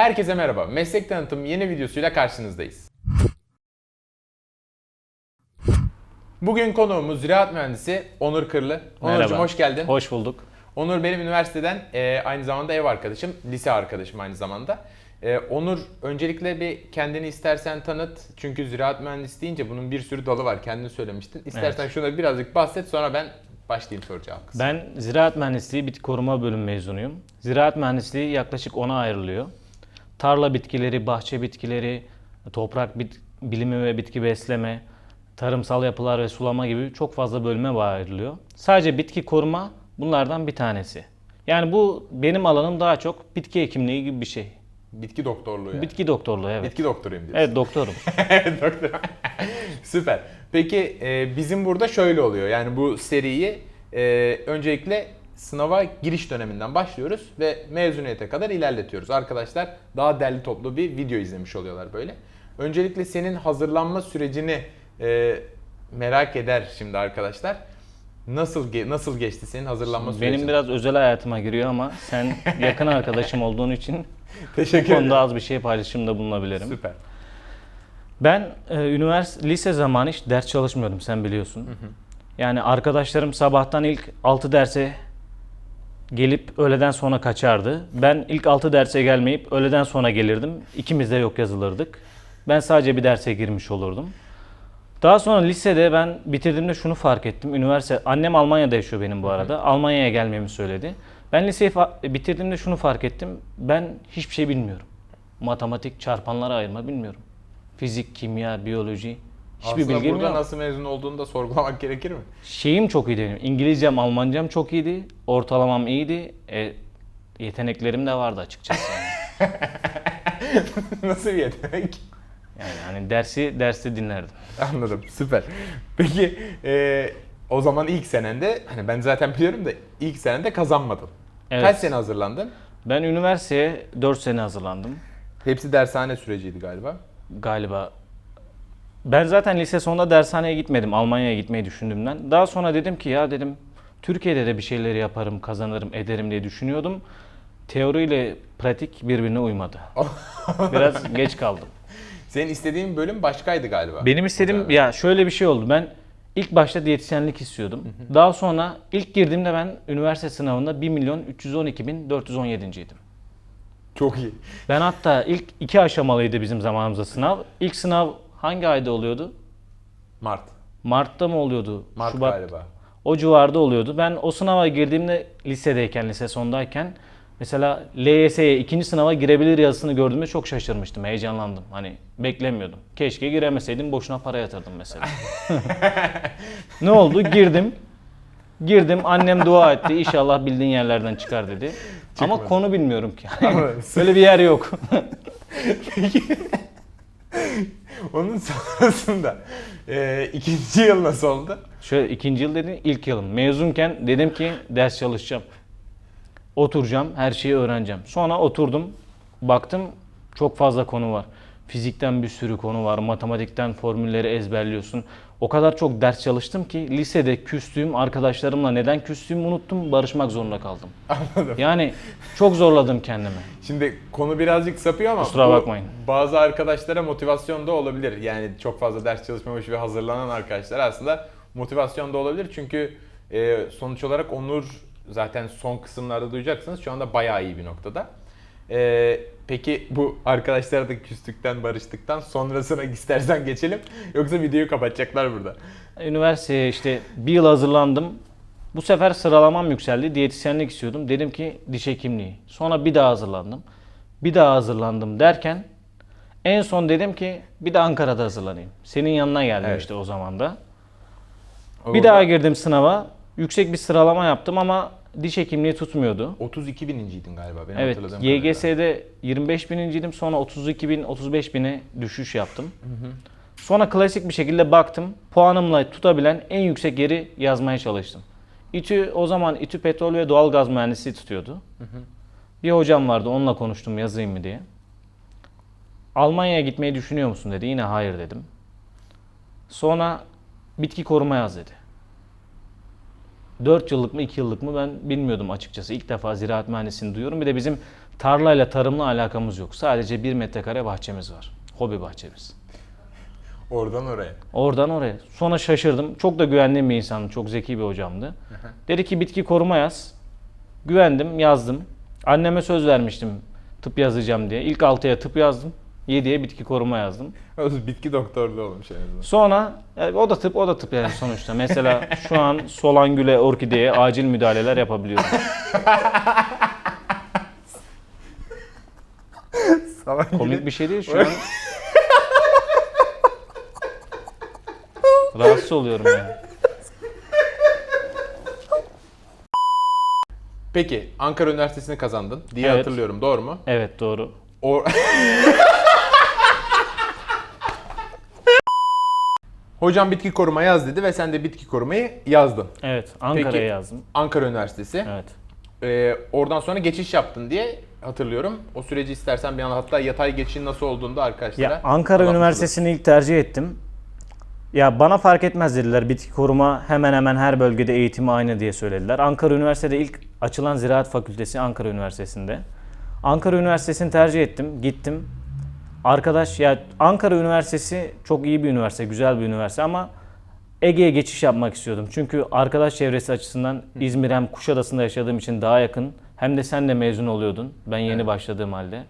Herkese merhaba. Meslek tanıtım yeni videosuyla karşınızdayız. Bugün konuğumuz ziraat mühendisi Onur Kırlı. Onurcuğum hoş geldin. Hoş bulduk. Onur benim üniversiteden e, aynı zamanda ev arkadaşım, lise arkadaşım aynı zamanda. E, Onur öncelikle bir kendini istersen tanıt. Çünkü ziraat mühendisi deyince bunun bir sürü dalı var. Kendin söylemiştin. İstersen Evet. şuna birazcık bahset sonra ben başlayayım kısmına. Ben ziraat mühendisliği bitki koruma bölüm mezunuyum. Ziraat mühendisliği yaklaşık 10'a ayrılıyor. Tarla bitkileri, bahçe bitkileri, toprak bit- bilimi ve bitki besleme, tarımsal yapılar ve sulama gibi çok fazla bölüme ayrılıyor. Sadece bitki koruma bunlardan bir tanesi. Yani bu benim alanım daha çok bitki hekimliği gibi bir şey. Bitki doktorluğu yani. Bitki doktorluğu evet. Bitki doktoruyum diyorsun. Evet doktorum. Doktor. Süper. Peki e, bizim burada şöyle oluyor. Yani bu seriyi e, öncelikle sınava giriş döneminden başlıyoruz ve mezuniyete kadar ilerletiyoruz. Arkadaşlar daha derli toplu bir video izlemiş oluyorlar böyle. Öncelikle senin hazırlanma sürecini e, merak eder şimdi arkadaşlar. Nasıl ge- nasıl geçti senin hazırlanma sürecin? Benim biraz özel hayatıma giriyor ama sen yakın arkadaşım olduğun için bu teşekkür ederim. konuda az bir şey paylaşımda bulunabilirim. Süper. Ben e, üniversite lise zamanı hiç ders çalışmıyordum sen biliyorsun. Yani arkadaşlarım sabahtan ilk 6 derse gelip öğleden sonra kaçardı. Ben ilk 6 derse gelmeyip öğleden sonra gelirdim. İkimiz de yok yazılırdık. Ben sadece bir derse girmiş olurdum. Daha sonra lisede ben bitirdiğimde şunu fark ettim. Üniversite annem Almanya'da yaşıyor benim bu arada. Almanya'ya gelmemi söyledi. Ben liseyi bitirdiğimde şunu fark ettim. Ben hiçbir şey bilmiyorum. Matematik, çarpanları ayırma bilmiyorum. Fizik, kimya, biyoloji hiçbir Aslında bilgim burada yok. nasıl mezun olduğunu da sorgulamak gerekir mi? Şeyim çok iyiydi benim. İngilizcem, Almancam çok iyiydi. Ortalamam iyiydi. E, yeteneklerim de vardı açıkçası. Nasıl bir yetenek? yani hani dersi derste dinlerdim. Anladım. Süper. Peki e, o zaman ilk senende hani ben zaten biliyorum da ilk senende kazanmadın. Evet. Kaç sene hazırlandın? Ben üniversiteye 4 sene hazırlandım. Hepsi dershane süreciydi galiba. Galiba. Ben zaten lise sonunda dershaneye gitmedim. Almanya'ya gitmeyi düşündüğümden. Daha sonra dedim ki ya dedim Türkiye'de de bir şeyleri yaparım, kazanırım, ederim diye düşünüyordum. Teoriyle pratik birbirine uymadı. Biraz geç kaldım. Senin istediğin bölüm başkaydı galiba. Benim istediğim ya şöyle bir şey oldu. Ben ilk başta diyetisyenlik istiyordum. Daha sonra ilk girdiğimde ben üniversite sınavında 1 milyon 312 bin 417.ydim. Çok iyi. Ben hatta ilk iki aşamalıydı bizim zamanımızda sınav. İlk sınav hangi ayda oluyordu? Mart. Mart'ta mı oluyordu? Mart Şubat. galiba. O civarda oluyordu. Ben o sınava girdiğimde lisedeyken, lise sondayken mesela LYS'ye ikinci sınava girebilir yazısını gördüğümde çok şaşırmıştım, heyecanlandım. Hani beklemiyordum. Keşke giremeseydim, boşuna para yatırdım mesela. ne oldu? Girdim. Girdim, annem dua etti. İnşallah bildiğin yerlerden çıkar dedi. Ama Çıkmadı. konu bilmiyorum ki. Ama- Böyle bir yer yok. Onun sonrasında e, ikinci yıl nasıl oldu? Şöyle ikinci yıl dediğin ilk yılım. Mezunken dedim ki ders çalışacağım. Oturacağım, her şeyi öğreneceğim. Sonra oturdum, baktım çok fazla konu var. Fizikten bir sürü konu var, matematikten formülleri ezberliyorsun. O kadar çok ders çalıştım ki lisede küstüğüm arkadaşlarımla neden küstüğümü unuttum, barışmak zorunda kaldım. Anladım. Yani çok zorladım kendimi. Şimdi konu birazcık sapıyor ama Kusura bu bakmayın. bazı arkadaşlara motivasyon da olabilir. Yani çok fazla ders çalışmamış ve hazırlanan arkadaşlar aslında motivasyon da olabilir. Çünkü e, sonuç olarak Onur zaten son kısımlarda duyacaksınız. Şu anda bayağı iyi bir noktada. E, peki bu arkadaşlar da küstükten, barıştıktan sonrasına istersen geçelim. Yoksa videoyu kapatacaklar burada. Üniversiteye işte bir yıl hazırlandım. Bu sefer sıralamam yükseldi. Diyetisyenlik istiyordum. Dedim ki diş hekimliği. Sonra bir daha hazırlandım. Bir daha hazırlandım derken en son dedim ki bir de Ankara'da hazırlanayım. Senin yanına geldim Evet. işte o zaman da. Bir daha girdim sınava. Yüksek bir sıralama yaptım ama diş hekimliği tutmuyordu. 32 bininciydin galiba benim Evet, hatırladığım kadarıyla. YGS'de 25 bininciydim. Sonra 32 bin, 35 bine düşüş yaptım. Sonra klasik bir şekilde baktım. Puanımla tutabilen en yüksek yeri yazmaya çalıştım. İTÜ o zaman İTÜ Petrol ve Doğalgaz Mühendisliği tutuyordu. Bir hocam vardı onunla konuştum yazayım mı diye. Almanya'ya gitmeyi düşünüyor musun dedi. Yine hayır dedim. Sonra bitki koruma yaz dedi. 4 yıllık mı 2 yıllık mı ben bilmiyordum açıkçası. İlk defa ziraat mühendisliğini duyuyorum. Bir de bizim tarlayla tarımla alakamız yok. Sadece bir metrekare bahçemiz var. Hobi bahçemiz. Oradan oraya. Oradan oraya. Sonra şaşırdım. Çok da güvendiğim bir insandı. Çok zeki bir hocamdı. Dedi ki bitki koruma yaz. Güvendim, yazdım. Anneme söz vermiştim tıp yazacağım diye. İlk 6'ya tıp yazdım. 7'ye bitki koruma yazdım. Bitki doktorluğu olmuş en azından. Sonra yani o da tıp, o da tıp yani sonuçta. Mesela şu an solangüle, orkideye acil müdahaleler yapabiliyorum. Salak Komik bir şey değil şu an. Rahatsız oluyorum yani. Peki Ankara Üniversitesi'ni kazandın diye Evet. hatırlıyorum. Doğru mu? Evet doğru. O... Hocam bitki koruma yaz dedi ve sen de bitki korumayı yazdın. Evet Ankara'ya Peki. yazdım. Ankara Üniversitesi. Evet. Ee, oradan sonra geçiş yaptın diye hatırlıyorum. O süreci istersen bir an hatta yatay geçişin nasıl olduğunu da arkadaşlara Ya Ankara Üniversitesi'ni ilk tercih ettim. Ya bana fark etmez dediler. Bitki koruma hemen hemen her bölgede eğitimi aynı diye söylediler. Ankara Üniversitesi'de ilk açılan Ziraat Fakültesi Ankara Üniversitesi'nde. Ankara Üniversitesi'ni tercih ettim. Gittim. Arkadaş ya Ankara Üniversitesi çok iyi bir üniversite, güzel bir üniversite ama Ege'ye geçiş yapmak istiyordum. Çünkü arkadaş çevresi açısından İzmir hem Kuşadası'nda yaşadığım için daha yakın. Hem de sen de mezun oluyordun. Ben yeni başladığım halde.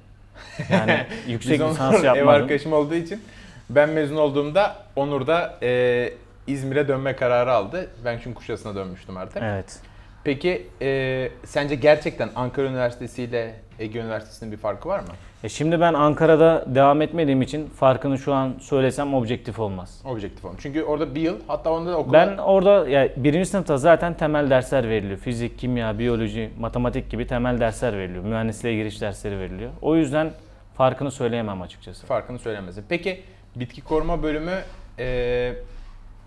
Yani yüksek lisans Onur ev yapmadım. arkadaşım olduğu için ben mezun olduğumda Onur da e, İzmir'e dönme kararı aldı. Ben çünkü Kuşadası'na dönmüştüm artık. Evet. Peki e, sence gerçekten Ankara Üniversitesi ile Ege Üniversitesi'nin bir farkı var mı? E şimdi ben Ankara'da devam etmediğim için farkını şu an söylesem objektif olmaz. Objektif olun. Çünkü orada bir yıl hatta onda da okula... Ben orada ya birinci sınıfta zaten temel dersler veriliyor. Fizik, kimya, biyoloji, matematik gibi temel dersler veriliyor. Mühendisliğe giriş dersleri veriliyor. O yüzden farkını söyleyemem açıkçası. farkını söylemesin. Peki bitki koruma bölümü e,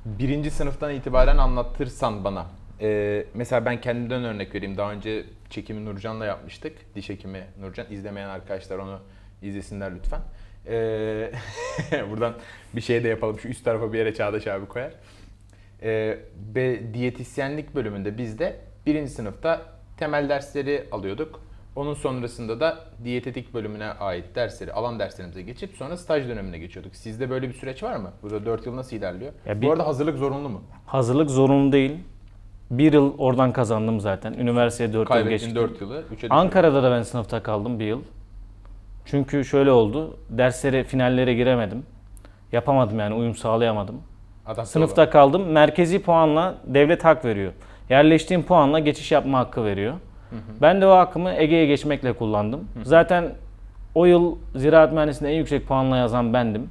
birinci sınıftan itibaren anlatırsan bana. E, mesela ben kendimden örnek vereyim. Daha önce çekimi Nurcan'la yapmıştık. Diş hekimi Nurcan. İzlemeyen arkadaşlar onu izlesinler lütfen. E, buradan bir şey de yapalım. Şu üst tarafa bir yere Çağdaş abi koyar. E, ve diyetisyenlik bölümünde biz de birinci sınıfta temel dersleri alıyorduk. Onun sonrasında da diyetetik bölümüne ait dersleri, alan derslerimize geçip sonra staj dönemine geçiyorduk. Sizde böyle bir süreç var mı? Burada 4 yıl nasıl ilerliyor? Ya bir- Bu arada hazırlık zorunlu mu? Hazırlık zorunlu değil. Bir yıl oradan kazandım zaten. Üniversiteye 4 yıl Kaybettiğin geçtim. 4 yılı 3'e Ankara'da da ben sınıfta kaldım bir yıl. Çünkü şöyle oldu. Derslere, finallere giremedim. Yapamadım yani uyum sağlayamadım. Adam Sınıfta kaldım. Merkezi puanla devlet hak veriyor. Yerleştiğim puanla geçiş yapma hakkı veriyor. Ben de o hakkımı Ege'ye geçmekle kullandım. Zaten o yıl ziraat mühendisliğinde en yüksek puanla yazan bendim.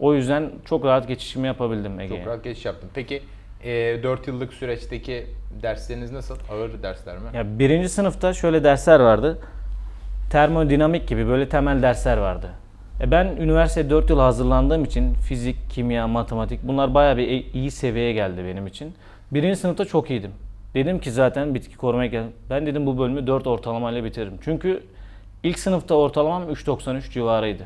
O yüzden çok rahat geçişimi yapabildim Ege'ye. Çok rahat geçiş yaptın. Peki e, 4 yıllık süreçteki dersleriniz nasıl? Ağır dersler mi? Ya birinci sınıfta şöyle dersler vardı. Termodinamik gibi böyle temel dersler vardı. E ben üniversite 4 yıl hazırlandığım için fizik, kimya, matematik bunlar bayağı bir e- iyi seviyeye geldi benim için. Birinci sınıfta çok iyiydim. Dedim ki zaten bitki korumaya gel. Ben dedim bu bölümü 4 ortalamayla bitiririm. Çünkü ilk sınıfta ortalamam 3.93 civarıydı.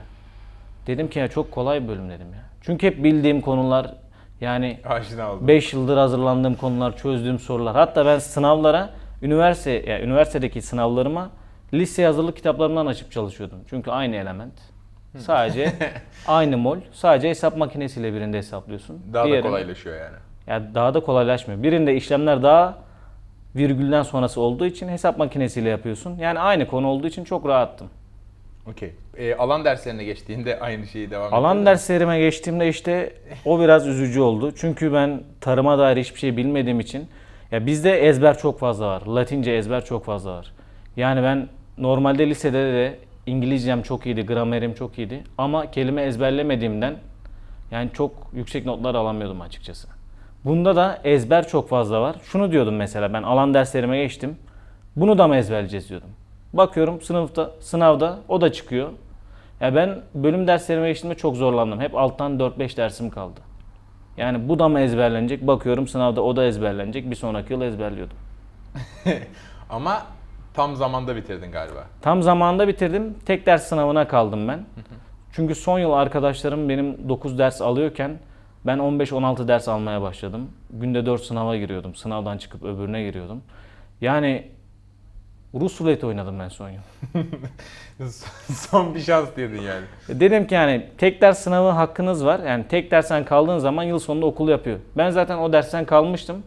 Dedim ki ya çok kolay bir bölüm dedim ya. Çünkü hep bildiğim konular yani Aşina oldum. 5 yıldır hazırlandığım konular, çözdüğüm sorular. Hatta ben sınavlara, üniversite yani üniversitedeki sınavlarıma lise hazırlık kitaplarından açıp çalışıyordum. Çünkü aynı element. Sadece aynı mol. Sadece hesap makinesiyle birinde hesaplıyorsun. Daha da Diğerinde- kolaylaşıyor yani. Ya daha da kolaylaşmıyor. Birinde işlemler daha virgülden sonrası olduğu için hesap makinesiyle yapıyorsun. Yani aynı konu olduğu için çok rahattım. Okey. E, alan derslerine geçtiğinde aynı şeyi devam Alan ettirdin mi? derslerime geçtiğimde işte o biraz üzücü oldu. Çünkü ben tarıma dair hiçbir şey bilmediğim için ya bizde ezber çok fazla var. Latince ezber çok fazla var. Yani ben normalde lisede de İngilizcem çok iyiydi, gramerim çok iyiydi ama kelime ezberlemediğimden yani çok yüksek notlar alamıyordum açıkçası. Bunda da ezber çok fazla var. Şunu diyordum mesela ben alan derslerime geçtim. Bunu da mı ezberleyeceğiz diyordum. Bakıyorum sınıfta, sınavda o da çıkıyor. Ya ben bölüm derslerime geçtiğimde çok zorlandım. Hep alttan 4-5 dersim kaldı. Yani bu da mı ezberlenecek? Bakıyorum sınavda o da ezberlenecek. Bir sonraki yıl ezberliyordum. Ama tam zamanda bitirdin galiba. Tam zamanında bitirdim. Tek ders sınavına kaldım ben. Çünkü son yıl arkadaşlarım benim 9 ders alıyorken ben 15-16 ders almaya başladım. Günde 4 sınava giriyordum. Sınavdan çıkıp öbürüne giriyordum. Yani Rus ruleti oynadım ben son yıl. Son bir şans dedin yani. Dedim ki yani tek ders sınavı hakkınız var. Yani tek dersten kaldığın zaman yıl sonunda okul yapıyor. Ben zaten o dersten kalmıştım.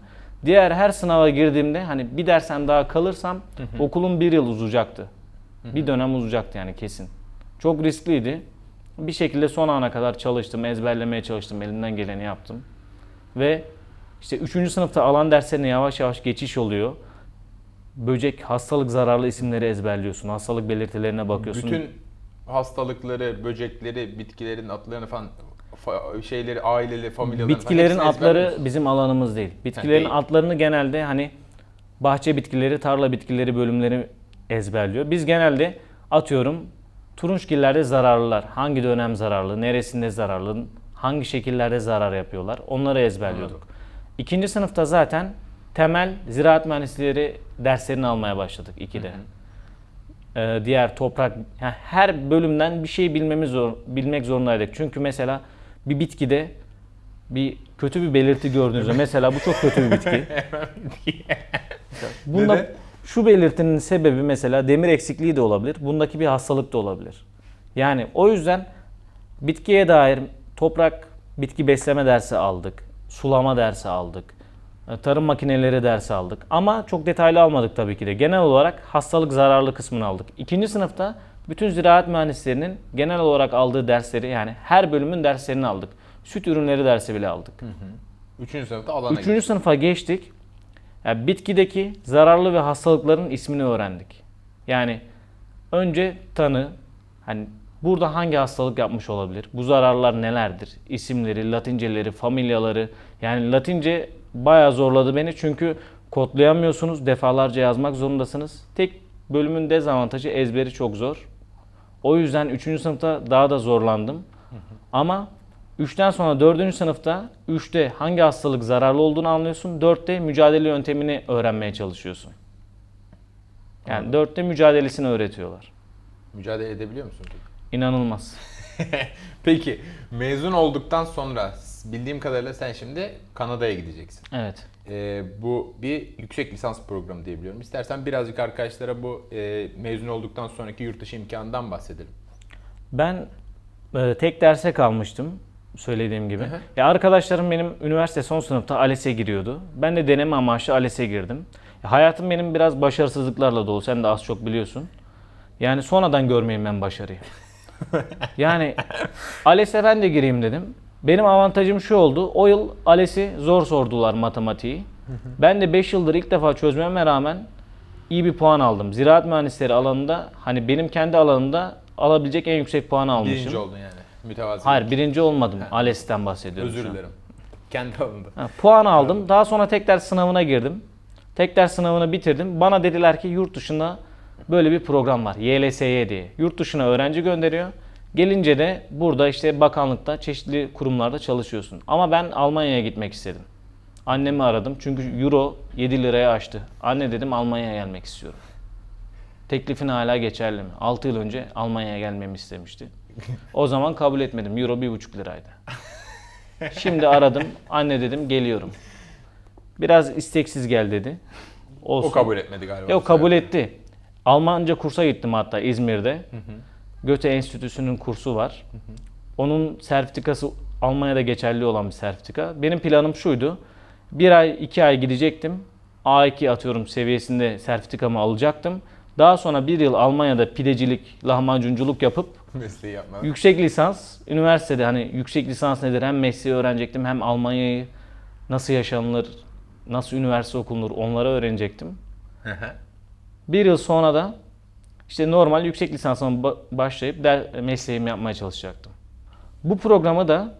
Diğer her sınava girdiğimde hani bir dersen daha kalırsam okulum bir yıl uzayacaktı. Bir dönem uzayacaktı yani kesin. Çok riskliydi. Bir şekilde son ana kadar çalıştım, ezberlemeye çalıştım, elimden geleni yaptım. Ve işte 3. sınıfta alan derslerine yavaş yavaş geçiş oluyor. Böcek, hastalık zararlı isimleri ezberliyorsun. Hastalık belirtilerine bakıyorsun. Bütün hastalıkları, böcekleri, bitkilerin adlarını falan fa- şeyleri, aileleri, familyaları Bitkilerin falan adları bizim alanımız değil. Bitkilerin değil. adlarını genelde hani bahçe bitkileri, tarla bitkileri bölümleri ezberliyor. Biz genelde atıyorum turunçgillerde zararlılar. Hangi dönem zararlı, neresinde zararlı, hangi şekillerde zarar yapıyorlar onları ezberliyorduk. İkinci sınıfta zaten temel ziraat mühendisleri derslerini almaya başladık ikide. Ee, diğer toprak yani her bölümden bir şey bilmemiz zor, bilmek zorundaydık. Çünkü mesela bir bitkide bir kötü bir belirti gördüğünüzde mesela bu çok kötü bir bitki. Bunda Neden? şu belirtinin sebebi mesela demir eksikliği de olabilir. Bundaki bir hastalık da olabilir. Yani o yüzden bitkiye dair toprak bitki besleme dersi aldık. Sulama dersi aldık. E, Tarım makineleri dersi aldık. Ama çok detaylı almadık tabii ki de. Genel olarak hastalık zararlı kısmını aldık. İkinci sınıfta bütün ziraat mühendislerinin genel olarak aldığı dersleri yani her bölümün derslerini aldık. Süt ürünleri dersi bile aldık. Üçüncü sınıfta alana Üçüncü gittin. sınıfa geçtik. Yani bitkideki zararlı ve hastalıkların ismini öğrendik. Yani önce tanı, hani burada hangi hastalık yapmış olabilir? Bu zararlar nelerdir? İsimleri, latinceleri, familyaları. Yani latince bayağı zorladı beni çünkü kodlayamıyorsunuz. Defalarca yazmak zorundasınız. Tek bölümün dezavantajı ezberi çok zor. O yüzden 3. sınıfta daha da zorlandım. Ama 3'ten sonra 4. sınıfta 3'te hangi hastalık zararlı olduğunu anlıyorsun. 4'te mücadele yöntemini öğrenmeye çalışıyorsun. Yani 4'te mücadelesini öğretiyorlar. Mücadele edebiliyor musun? İnanılmaz. Peki mezun olduktan sonra bildiğim kadarıyla sen şimdi Kanada'ya gideceksin. Evet. Ee, bu bir yüksek lisans programı diye biliyorum. İstersen birazcık arkadaşlara bu e, mezun olduktan sonraki yurt dışı imkanından bahsedelim. Ben e, tek derse kalmıştım söylediğim gibi. hı. Ya arkadaşlarım benim üniversite son sınıfta ALES'e giriyordu. Ben de deneme amaçlı ALES'e girdim. Ya hayatım benim biraz başarısızlıklarla dolu. Sen de az çok biliyorsun. Yani sonradan görmeyeyim ben başarıyı. yani ALES'e ben de gireyim dedim. Benim avantajım şu oldu. O yıl ALES'i zor sordular matematiği. Ben de 5 yıldır ilk defa çözmeme rağmen iyi bir puan aldım. Ziraat mühendisleri alanında hani benim kendi alanımda alabilecek en yüksek puanı almışım. Birinci oldun yani. Mütevazi. Hayır birinci olmadım. ALES'ten bahsediyorum. Özür dilerim. Kendi alanında. Ha, puan aldım. Daha sonra tek ders sınavına girdim. Tek ders sınavını bitirdim. Bana dediler ki yurt dışında böyle bir program var. YLSY diye. Yurt dışına öğrenci gönderiyor. Gelince de burada işte bakanlıkta çeşitli kurumlarda çalışıyorsun. Ama ben Almanya'ya gitmek istedim. Annemi aradım çünkü euro 7 liraya aştı. Anne dedim Almanya'ya gelmek istiyorum. Teklifin hala geçerli mi? 6 yıl önce Almanya'ya gelmemi istemişti. O zaman kabul etmedim. Euro 1,5 liraydı. Şimdi aradım. Anne dedim geliyorum. Biraz isteksiz gel dedi. Olsun. O kabul etmedi galiba. Yok kabul etti. Almanca kursa gittim hatta İzmir'de. Göte Enstitüsü'nün kursu var. Onun sertifikası Almanya'da geçerli olan bir sertifika. Benim planım şuydu. Bir ay, iki ay gidecektim. A2 atıyorum seviyesinde sertifikamı alacaktım. Daha sonra bir yıl Almanya'da pidecilik, lahmacunculuk yapıp Mesleği yapma. yüksek lisans, üniversitede hani yüksek lisans nedir hem mesleği öğrenecektim hem Almanya'yı nasıl yaşanılır, nasıl üniversite okunur onları öğrenecektim. Bir yıl sonra da işte normal yüksek lisansıma ba- başlayıp der, mesleğimi yapmaya çalışacaktım. Bu programı da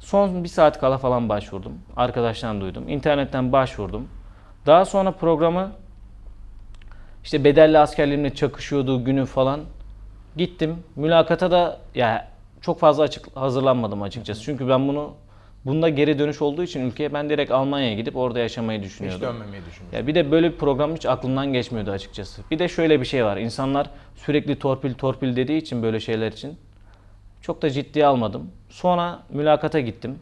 son bir saat kala falan başvurdum. Arkadaştan duydum. İnternetten başvurdum. Daha sonra programı işte bedelli askerliğimle çakışıyordu günü falan. Gittim. Mülakata da ya çok fazla açık hazırlanmadım açıkçası. Çünkü ben bunu bunda geri dönüş olduğu için ülkeye ben direkt Almanya'ya gidip orada yaşamayı Hiç düşünüyordum. dönmemeyi düşünmüyorum. Ya bir de böyle bir program hiç aklımdan geçmiyordu açıkçası. Bir de şöyle bir şey var. İnsanlar sürekli torpil torpil dediği için böyle şeyler için çok da ciddiye almadım. Sonra mülakata gittim.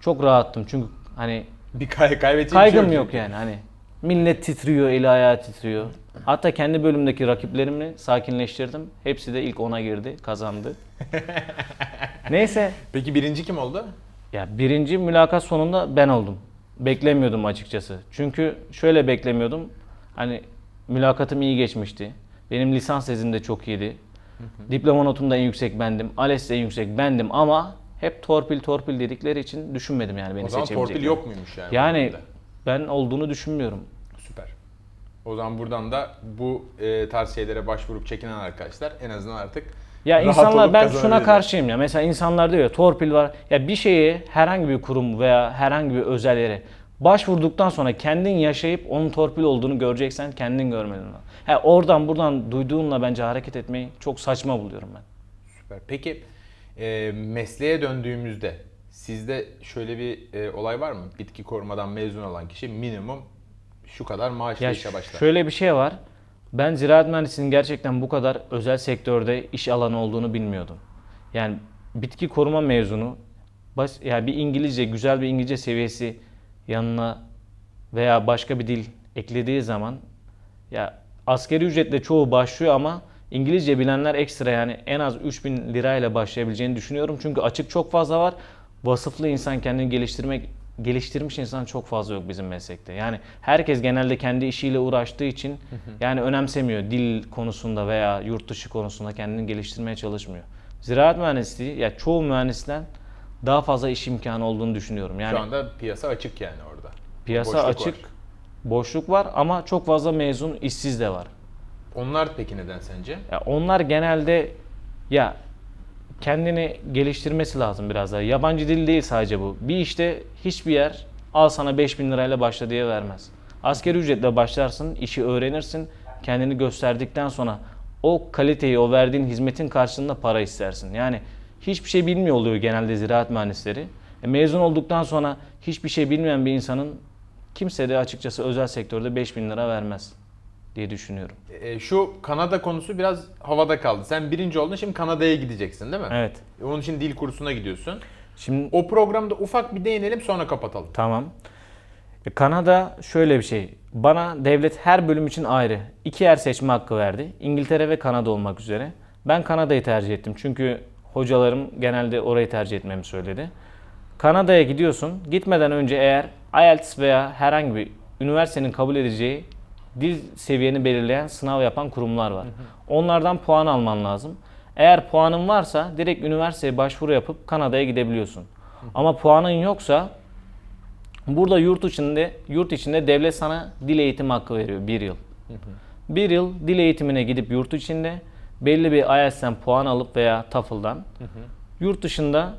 Çok rahattım çünkü hani Bir kay kaybedeceğim şey kaygım yok yok çünkü. yani hani Millet titriyor, eli ayağı titriyor. Hatta kendi bölümdeki rakiplerimi sakinleştirdim. Hepsi de ilk ona girdi, kazandı. Neyse, Peki birinci kim oldu? ya birinci mülakat sonunda ben oldum. Beklemiyordum açıkçası. Çünkü şöyle beklemiyordum. Hani mülakatım iyi geçmişti. Benim lisans tezim de çok iyiydi. Diploma notum da en yüksek bendim. ALES de en yüksek bendim ama hep torpil torpil dedikleri için düşünmedim yani beni o zaman torpil yok muymuş yani? Yani? Ben olduğunu düşünmüyorum. Süper. O zaman buradan da bu e, tarz şeylere başvurup çekinen arkadaşlar en azından artık Ya rahat insanlar ben şuna karşıyım ya. Mesela insanlar diyor ya torpil var. Ya bir şeyi herhangi bir kurum veya herhangi bir özel yere başvurduktan sonra kendin yaşayıp onun torpil olduğunu göreceksen kendin görmedin. Ha, oradan buradan duyduğunla bence hareket etmeyi çok saçma buluyorum ben. Süper. Peki e, mesleğe döndüğümüzde sizde şöyle bir e, olay var mı? Bitki korumadan mezun olan kişi minimum şu kadar maaşla Ya işe başlar. şöyle bir şey var. Ben ziraat mühendisliğinin gerçekten bu kadar özel sektörde iş alanı olduğunu bilmiyordum. Yani bitki koruma mezunu bas, ya bir İngilizce güzel bir İngilizce seviyesi yanına veya başka bir dil eklediği zaman ya askeri ücretle çoğu başlıyor ama İngilizce bilenler ekstra yani en az 3000 lirayla başlayabileceğini düşünüyorum. Çünkü açık çok fazla var. Vasıflı insan kendini geliştirmek geliştirmiş insan çok fazla yok bizim meslekte. Yani herkes genelde kendi işiyle uğraştığı için yani önemsemiyor dil konusunda veya yurt dışı konusunda kendini geliştirmeye çalışmıyor. Ziraat mühendisliği ya çoğu mühendisten daha fazla iş imkanı olduğunu düşünüyorum. Yani Şu anda piyasa açık yani orada. piyasa boşluk açık, var. boşluk var ama çok fazla mezun işsiz de var. Onlar peki neden sence? Ya onlar genelde ya kendini geliştirmesi lazım biraz daha. Yabancı dil değil sadece bu. Bir işte hiçbir yer al sana 5000 lirayla başla diye vermez. Askeri ücretle başlarsın, işi öğrenirsin, kendini gösterdikten sonra o kaliteyi, o verdiğin hizmetin karşılığında para istersin. Yani hiçbir şey bilmiyor oluyor genelde ziraat mühendisleri. E, mezun olduktan sonra hiçbir şey bilmeyen bir insanın kimse de açıkçası özel sektörde 5000 lira vermez diye düşünüyorum. E, şu Kanada konusu biraz havada kaldı. Sen birinci oldun şimdi Kanada'ya gideceksin değil mi? Evet. E, Onun için dil kursuna gidiyorsun. Şimdi O programda ufak bir değinelim sonra kapatalım. Tamam. E, Kanada şöyle bir şey. Bana devlet her bölüm için ayrı. iki yer seçme hakkı verdi. İngiltere ve Kanada olmak üzere. Ben Kanada'yı tercih ettim. Çünkü hocalarım genelde orayı tercih etmemi söyledi. Kanada'ya gidiyorsun. Gitmeden önce eğer IELTS veya herhangi bir üniversitenin kabul edeceği dil seviyeni belirleyen sınav yapan kurumlar var. Onlardan puan alman lazım. Eğer puanın varsa direkt üniversiteye başvuru yapıp Kanada'ya gidebiliyorsun. Ama puanın yoksa Burada yurt içinde yurt içinde devlet sana dil eğitimi hakkı veriyor bir yıl. Bir yıl dil eğitimine gidip yurt içinde belli bir IELTS'ten puan alıp veya TOEFL'dan yurt dışında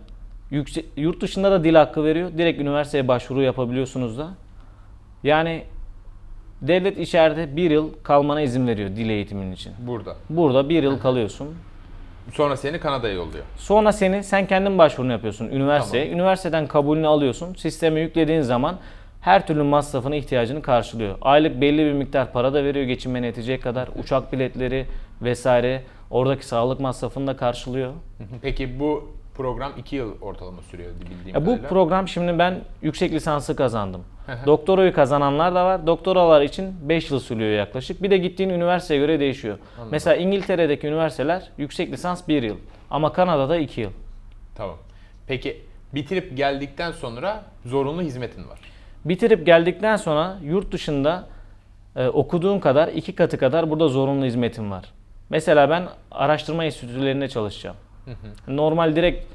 yurt dışında da dil hakkı veriyor. Direkt üniversiteye başvuru yapabiliyorsunuz da. Yani devlet içeride bir yıl kalmana izin veriyor dil eğitiminin için. Burada. Burada bir yıl kalıyorsun. Sonra seni Kanada'ya yolluyor. Sonra seni sen kendin başvurunu yapıyorsun üniversiteye. Üniversiteden kabulünü alıyorsun. Sisteme yüklediğin zaman her türlü masrafını ihtiyacını karşılıyor. Aylık belli bir miktar para da veriyor geçinmene yetecek kadar. Uçak biletleri vesaire oradaki sağlık masrafını da karşılıyor. Peki bu program 2 yıl ortalama sürüyor bildiğim Ya bu kadarıyla. program şimdi ben yüksek lisansı kazandım. Doktorayı kazananlar da var. Doktoralar için 5 yıl sürüyor yaklaşık. Bir de gittiğin üniversiteye göre değişiyor. Mesela İngiltere'deki üniversiteler yüksek lisans 1 yıl. Ama Kanada'da 2 yıl. Tamam. Peki bitirip geldikten sonra zorunlu hizmetin var. Bitirip geldikten sonra yurt dışında e, okuduğun kadar iki katı kadar burada zorunlu hizmetin var. Mesela ben araştırma enstitülerinde çalışacağım. Normal direkt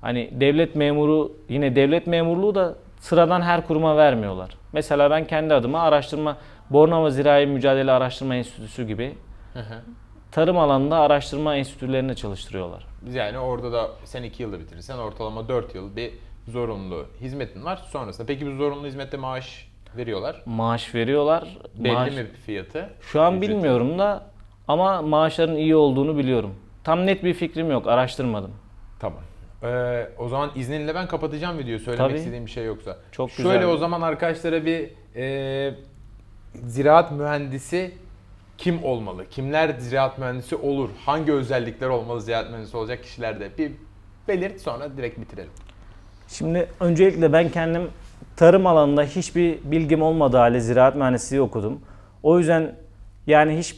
hani devlet memuru yine devlet memurluğu da sıradan her kuruma vermiyorlar. Mesela ben kendi adıma araştırma Bornova Zirai Mücadele Araştırma Enstitüsü gibi tarım alanında araştırma enstitülerinde çalıştırıyorlar. Yani orada da sen 2 yılda bitirirsen ortalama 4 yıl bir zorunlu hizmetin var. Sonrasında peki bu zorunlu hizmette maaş veriyorlar. Maaş veriyorlar. Belli Maaş- mi fiyatı? Şu an Ücreti? bilmiyorum da ama maaşların iyi olduğunu biliyorum. Tam net bir fikrim yok, araştırmadım. Tamam. Ee, o zaman izninle ben kapatacağım videoyu söylemek Tabii. istediğim bir şey yoksa. Çok Şöyle güzel. o zaman arkadaşlara bir e, ziraat mühendisi kim olmalı? Kimler ziraat mühendisi olur? Hangi özellikler olmalı ziraat mühendisi olacak kişilerde? Bir belirt sonra direkt bitirelim. Şimdi öncelikle ben kendim tarım alanında hiçbir bilgim olmadığı halde ziraat mühendisliği okudum. O yüzden yani hiç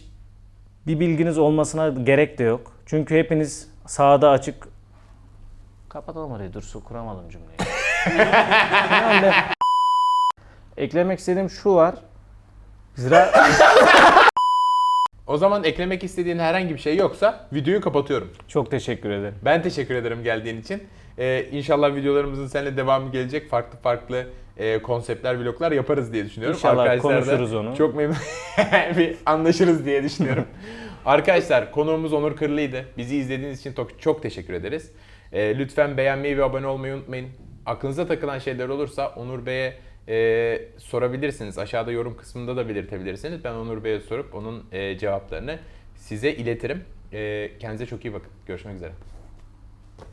bir bilginiz olmasına gerek de yok. Çünkü hepiniz sahada açık Kapatalım orayı dur su kuramadım cümleyi. Yani eklemek istediğim şu var. Zira O zaman eklemek istediğin herhangi bir şey yoksa videoyu kapatıyorum. çok teşekkür ederim. Ben teşekkür ederim geldiğin için. Ee, inşallah videolarımızın seninle devamı gelecek. Farklı farklı e, konseptler, vloglar yaparız diye düşünüyorum. İnşallah Arkadaşlar da konuşuruz onu. Çok memnun bir anlaşırız diye düşünüyorum. Arkadaşlar konuğumuz Onur Kırlı'ydı. Bizi izlediğiniz için çok, teşekkür ederiz. Ee, lütfen beğenmeyi ve abone olmayı unutmayın. Aklınıza takılan şeyler olursa Onur Bey'e e, sorabilirsiniz. Aşağıda yorum kısmında da belirtebilirsiniz. Ben Onur Bey'e sorup onun e, cevaplarını size iletirim. E, kendinize çok iyi bakın. Görüşmek üzere.